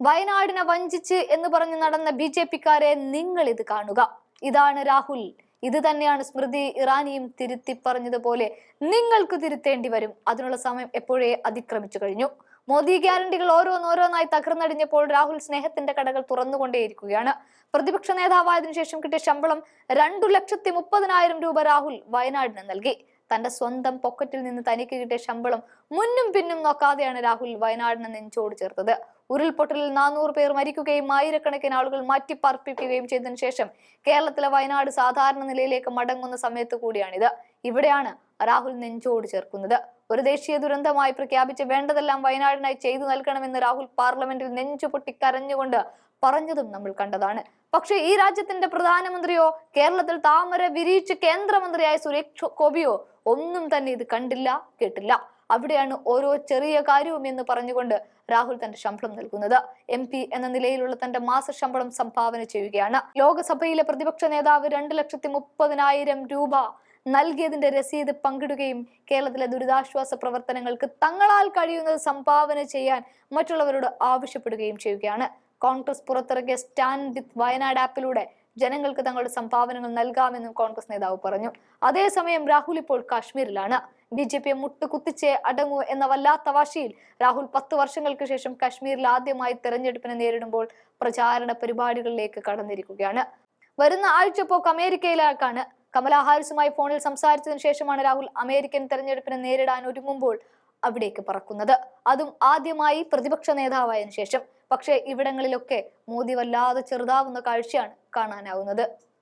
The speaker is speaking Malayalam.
വയനാടിനെ വഞ്ചിച്ച് എന്ന് പറഞ്ഞ് നടന്ന ബി ജെ പിക്കാരെ നിങ്ങൾ ഇത് കാണുക. ഇതാണ് രാഹുൽ. ഇത് തന്നെയാണ് സ്മൃതി ഇറാനിയും തിരുത്തി പറഞ്ഞതുപോലെ നിങ്ങൾക്ക് തിരുത്തേണ്ടി വരും. അതിനുള്ള സമയം എപ്പോഴേ അതിക്രമിച്ചു കഴിഞ്ഞു. മോദി ഗ്യാരണ്ടികൾ ഓരോന്നോരോന്നായി തകർന്നടിഞ്ഞപ്പോൾ രാഹുൽ സ്നേഹത്തിന്റെ കടകൾ തുറന്നുകൊണ്ടേയിരിക്കുകയാണ്. പ്രതിപക്ഷ നേതാവായതിനു ശേഷം കിട്ടിയ ശമ്പളം രണ്ടു ലക്ഷത്തി മുപ്പതിനായിരം രൂപ രാഹുൽ വയനാടിന് നൽകി. തന്റെ സ്വന്തം പോക്കറ്റിൽ നിന്ന് തനിക്ക് കിട്ടിയ ശമ്പളം മുന്നും പിന്നും നോക്കാതെയാണ് രാഹുൽ വയനാടിനെ നെഞ്ചോട് ചേർത്തത്. ഉരുൾപൊട്ടലിൽ നാനൂറ് പേർ മരിക്കുകയും ആയിരക്കണക്കിന് ആളുകൾ മാറ്റിപ്പാർപ്പിക്കുകയും ചെയ്തതിനു ശേഷം കേരളത്തിലെ വയനാട് സാധാരണ നിലയിലേക്ക് മടങ്ങുന്ന സമയത്ത് കൂടിയാണിത്. ഇവിടെയാണ് രാഹുൽ നെഞ്ചോട് ചേർക്കുന്നത്. ഒരു ദേശീയ ദുരന്തമായി പ്രഖ്യാപിച്ച് വേണ്ടതെല്ലാം വയനാടിനായി ചെയ്തു നൽകണമെന്ന് രാഹുൽ പാർലമെന്റിൽ നെഞ്ചു പൊട്ടി കരഞ്ഞുകൊണ്ട് പറഞ്ഞതും നമ്മൾ കണ്ടതാണ്. പക്ഷേ ഈ രാജ്യത്തിന്റെ പ്രധാനമന്ത്രിയോ കേരളത്തിൽ താമര വിരിയിച്ച് കേന്ദ്രമന്ത്രിയായ സുരേഷ് ഗോപിയോ ഒന്നും തന്നെ ഇത് കണ്ടില്ല കേട്ടില്ല. അവിടെയാണ് ഓരോ ചെറിയ കാര്യവും എന്ന് പറഞ്ഞുകൊണ്ട് രാഹുൽ തന്റെ ശമ്പളം നൽകുന്നത്. എം പി എന്ന നിലയിലുള്ള തന്റെ മാസ ശമ്പളം സംഭാവന ചെയ്യുകയാണ്. ലോകസഭയിലെ പ്രതിപക്ഷ നേതാവ് രണ്ട് ലക്ഷത്തി മുപ്പതിനായിരം രൂപ നൽകിയതിന്റെ രസീത് പങ്കിടുകയും കേരളത്തിലെ ദുരിതാശ്വാസ പ്രവർത്തനങ്ങൾക്ക് തങ്ങളാൽ കഴിയുന്നത് സംഭാവന ചെയ്യാൻ മറ്റുള്ളവരോട് ആവശ്യപ്പെടുകയും ചെയ്യുകയാണ്. കോൺഗ്രസ് പുറത്തിറക്കിയ സ്റ്റാൻഡ് വിത്ത് വയനാട് ആപ്പിലൂടെ ജനങ്ങൾക്ക് തങ്ങളുടെ സംഭാവനകൾ നൽകാമെന്നും കോൺഗ്രസ് നേതാവ് പറഞ്ഞു. അതേസമയം രാഹുൽ ഇപ്പോൾ കാശ്മീരിലാണ്. ബി ജെ പിയെ മുട്ടുകുത്തിച്ചേ അടങ്ങൂ എന്ന വല്ലാത്ത വാശിയിൽ രാഹുൽ പത്ത് വർഷങ്ങൾക്ക് ശേഷം കാശ്മീരിൽ ആദ്യമായി തെരഞ്ഞെടുപ്പിനെ നേരിടുമ്പോൾ പ്രചാരണ പരിപാടികളിലേക്ക് കടന്നിരിക്കുകയാണ്. വരുന്ന ആഴ്ച പോക്ക് അമേരിക്കയിലേക്കാണ്. കമലാ ഹാരിസുമായി ഫോണിൽ സംസാരിച്ചതിന് ശേഷമാണ് രാഹുൽ അമേരിക്കൻ തെരഞ്ഞെടുപ്പിനെ നേരിടാൻ ഒരുങ്ങുമ്പോൾ അവിടേക്ക് പറക്കുന്നത്. അതും ആദ്യമായി പ്രതിപക്ഷ നേതാവായതിനു ശേഷം. പക്ഷേ ഇവിടങ്ങളിലൊക്കെ മോദി വല്ലാതെ ചെറുതാവുന്ന കാഴ്ചയാണ് കാണാനാവുന്നത്.